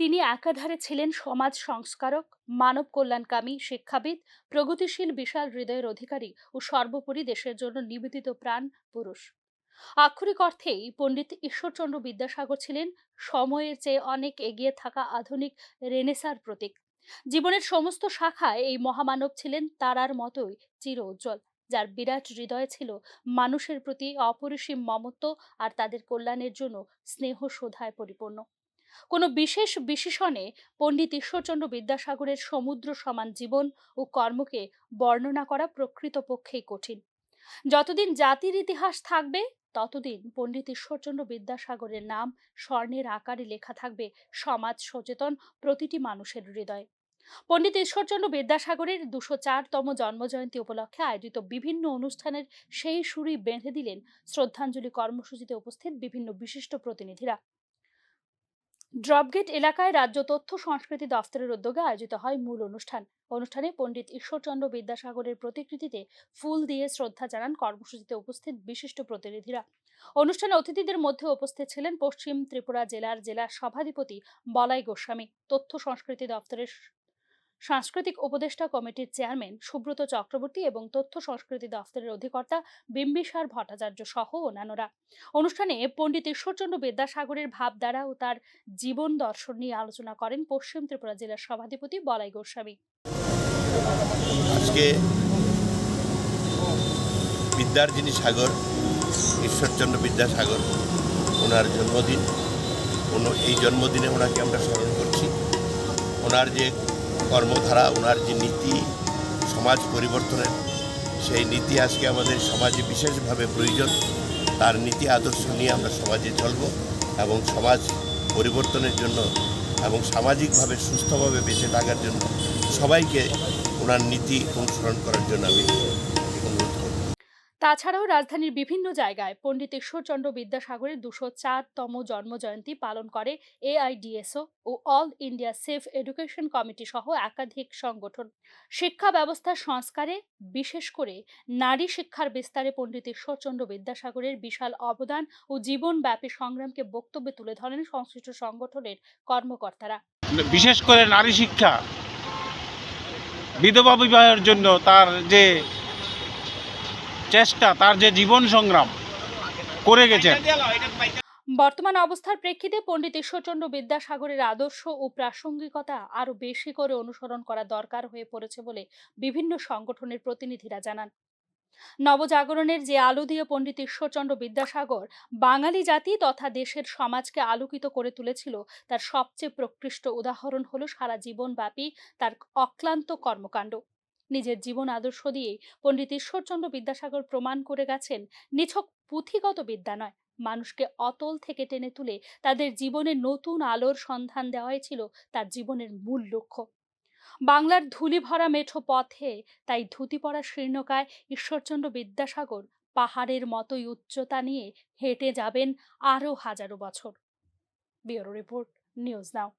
তিনি একাধারে ছিলেন সমাজ সংস্কারক মানব কল্যাণকামী শিক্ষাবিদ, প্রগতিশীল, বিশাল হৃদয়ের অধিকারী ও সর্বোপরি দেশের জন্য নিবেদিত প্রাণ পুরুষ। আক্ষরিক অর্থেই পণ্ডিত ঈশ্বরচন্দ্র বিদ্যাসাগর ছিলেন সময়ের চেয়ে অনেক এগিয়ে থাকা আধুনিক রেনেসার প্রতীক। জীবনের সমস্ত শাখায় এই মহামানব ছিলেন তারার মতোই চির উজ্জ্বল, যার বিরাট হৃদয় ছিল মানুষের প্রতি অপরিসীম মমত্ব আর তাদের কল্যাণের জন্য স্নেহ শোধায় পরিপূর্ণ। কোনো বিশেষ বিশেষণে পণ্ডিত ঈশ্বরচন্দ্র বিদ্যাসাগরের সমুদ্র সমান জীবন ও কর্মকে বর্ণনা করা প্রকৃতপক্ষেই কঠিন। যতদিন জাতির ইতিহাস থাকবে, ততদিন পণ্ডিত ঈশ্বরচন্দ্র বিদ্যাসাগরের নাম স্বর্ণের আকারে লেখা থাকবে সমাজ সচেতন প্রতিটি মানুষের হৃদয়ে। পণ্ডিত ঈশ্বরচন্দ্র বিদ্যাসাগরের দুশো চারতম জন্মজয়ন্তী উপলক্ষে আয়োজিত বিভিন্ন অনুষ্ঠানের সেই সুরই বেঁধে দিলেন শ্রদ্ধাঞ্জলি কর্মসূচিতে উপস্থিত বিভিন্ন বিশিষ্ট প্রতিনিধিরা। ড্রপগেট এলাকায় রাজ্য তথ্য সংস্কৃতি দফতরের উদ্যোগে আয়োজিত হয় মূল অনুষ্ঠান। অনুষ্ঠানে পণ্ডিত ঈশ্বরচন্দ্র বিদ্যাসাগরের প্রতিকৃতিতে ফুল দিয়ে শ্রদ্ধা জানান কর্মসূচিতে উপস্থিত বিশিষ্ট প্রতিনিধিরা। অনুষ্ঠানে অতিথিদের মধ্যে উপস্থিত ছিলেন পশ্চিম ত্রিপুরা জেলার জেলা সভাধিপতি বলাই গোস্বামী। তথ্য সংস্কৃতি দপ্তরের সাংস্কৃতিক উপদেষ্টা কমিটির চেয়ারম্যান সুব্রত চক্রবর্তী এবং তথ্য সংস্কৃতি দফতরের অধিকর্তা বিম্বিসার ভট্টাচার্য সহ অন্যান্যরা। অনুষ্ঠানে পণ্ডিত ঈশ্বরচন্দ্র বিদ্যাসাগরের ভাবধারা ও তার জীবন দর্শন নিয়ে আলোচনা করেন পশ্চিম ত্রিপুরা জেলার সভাধিপতি বলাই গোস্বামী। আজকে বিদ্যার যিনি সাগর, ঈশ্বরচন্দ্র বিদ্যাসাগর, ওনার জন্মদিন। এই জন্মদিনে ওনাকে আমরা স্মরণ করছি। ওনার যে কর্মধারা, ওনার যে নীতি, সমাজ পরিবর্তনের, সেই নীতি আজকে আমাদের সমাজে বিশেষভাবে প্রয়োজন। তার নীতি আদর্শ নিয়ে আমরা সমাজে চলব এবং সমাজ পরিবর্তনের জন্য এবং সামাজিকভাবে সুস্থভাবে বেঁচে থাকার জন্য সবাইকে ওনার নীতি অনুসরণ করার জন্য আমি তাছাড়াও রাজধানীর বিভিন্ন জায়গায় পণ্ডিত ঈশ্বরচন্দ্র বিদ্যাসাগরের দুশো চারতম জন্মজয়ন্তী পালন করে এআইডিএসও ও all India save education committee সহ একাধিক সংগঠন। শিক্ষা ব্যবস্থার সংস্কারে, বিশেষ করে নারী শিক্ষার বিস্তারে পণ্ডিত ঈশ্বরচন্দ্র বিদ্যাসাগরের বিশাল অবদান ও জীবনব্যাপী সংগ্রামকে বক্তব্যে তুলে ধরেন সংশ্লিষ্ট সংগঠনের কর্মকর্তারা। বিশেষ করে নারী শিক্ষা, বিধবা বিবাহের জন্য তার যে চেষ্টা, তার যে জীবন সংগ্রাম করে গেছেন। বর্তমান অবস্থার প্রেক্ষিতে পণ্ডিত ঈশ্বরচন্দ্র বিদ্যাসাগরের আদর্শ ও প্রাসঙ্গিকতা আরও বেশি করে অনুসরণ করা দরকার হয়ে পড়েছে বলে বিভিন্ন সংগঠনের প্রতিনিধিরা জানান। নবজাগরণের যে আলো দিয়ে পণ্ডিত ঈশ্বরচন্দ্র বিদ্যাসাগর বাঙালি জাতি তথা দেশের সমাজকে আলোকিত করে তুলেছিল, তার সবচেয়ে প্রকৃষ্ট উদাহরণ হলো সারা জীবনব্যাপী তার অক্লান্ত কর্মকাণ্ড। নিজের জীবন আদর্শ দিয়ে পণ্ডিত ঈশ্বরচন্দ্র বিদ্যাসাগর প্রমাণ করে গেছেন, নিছক পুঁথিগত বিদ্যা নয়। মানুষকে অতল থেকে টেনে তুলে তাদের জীবনে নতুন আলোর সন্ধান দেওয়াই ছিল তার জীবনের মূল লক্ষ্য। বাংলার ধুলি ভরা মেঠো পথে তাই ধুতি পরা শীর্ণকায় ঈশ্বরচন্দ্র বিদ্যাসাগর পাহাড়ের মতোই উচ্চতা নিয়ে হেঁটে যাবেন আরও হাজারো বছর। Bureau report, news now.